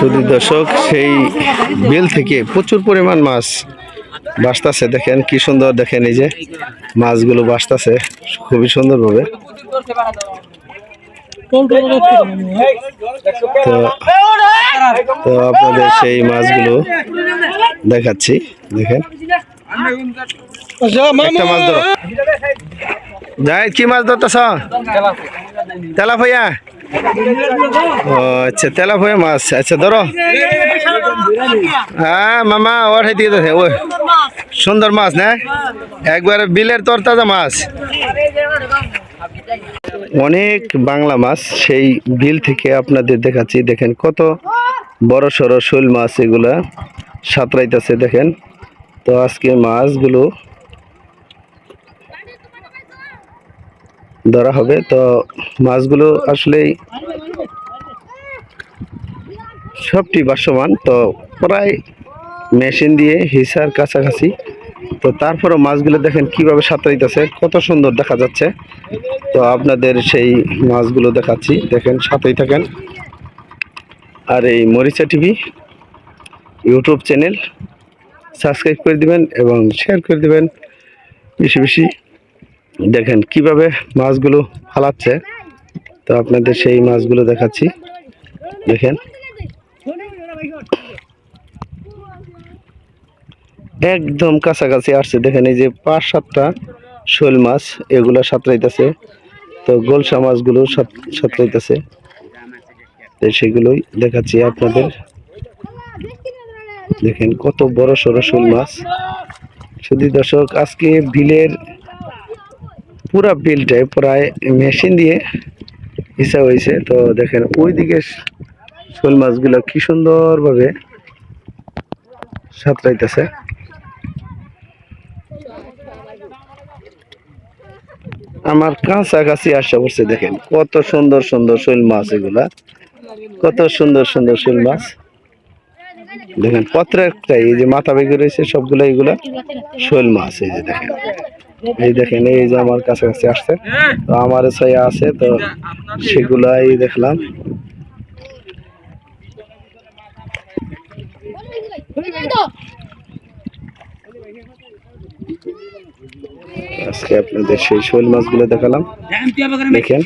শুধু দর্শক, সেই বিল থেকে প্রচুর পরিমাণ মাছ বাসতাছে দেখেন কি সুন্দর, দেখেন এই যে মাছগুলো বাসতাছে খুবই সুন্দরভাবে। তো আপনাদের সেই মাছগুলো দেখাচ্ছি, দেখেন। যাই কি মাছ ধরতেছ? তেলাফইয়া ও আচ্ছা তেলাফইয়া মাছ। আচ্ছা ধরো। হ্যাঁ মামা, ওর হাইতে গেছে ওই সুন্দর মাছ, না? একবার বিলের তরতাজা মাছ। অনেক বাংলা মাছ সেই বিল থেকে আপনাদের দেখাচ্ছি। দেখেন কত বড় সড়ো শোল মাছ এগুলা সাঁতরাইতেছে, দেখেন। তো আজকে মাছগুলো ধরা হবে। তো মাছগুলো আসলেই সবটি বাসমান তো প্রায় মেশিন দিয়ে হিসার কাছাকাছি। তো তারপরে মাছগুলো দেখেন কীভাবে সাঁতরাইতেছে, কত সুন্দর দেখা যাচ্ছে। তো আপনাদের সেই মাছগুলো দেখাচ্ছি। দেখেন সাথেই থাকেন। আর এই মরিচা টিভি ইউটিউব চ্যানেল সাবস্ক্রাইব করে দিবেন এবং শেয়ার করে দিবেন। বেশি বেশি। দেখেন কীভাবে মাছগুলো ফালাচ্ছে। তো আপনাদের সেই মাছগুলো দেখাচ্ছি। দেখেন। একদম কাছাকাছি আসছে। দেখেন এই যে পাঁচ সাতটা শোল মাছ, এগুলো সাঁতরাইতেছে। তো গোলসা মাছগুলো সাত- সাঁতরাইতেছে। তো সেগুলোই দেখাচ্ছি আপনাদের। দেখেন কত বড় সড়ো শোল মাছ। শুধু দর্শক, আজকে বিলের পুরা বিলটাই প্রায় মেশিন দিয়ে হিসাব হয়েছে। তো দেখেন, ওইদিকে শোল মাছগুলো কি সুন্দরভাবে সাঁতরাইতেছে। আমার কাছাকাছি আশা করছে, দেখেন, কত সুন্দর সুন্দর শৈল মাছ এগুলা। কত সুন্দর সুন্দর শৈল মাছ। দেখেন, প্রত্যেকটাই, এই যে মাথা বেগে রয়েছে সবগুলো এগুলা শৈল মাছ, এই যে দেখেন। এই দেখেন এই যে আমার কাছাকাছি আসছে। তো আমার ছায়া আছে তো সেগুলাই দেখলাম। আজকে আপনাদের সেই শৈল মাছগুলো দেখালাম। দেখেন।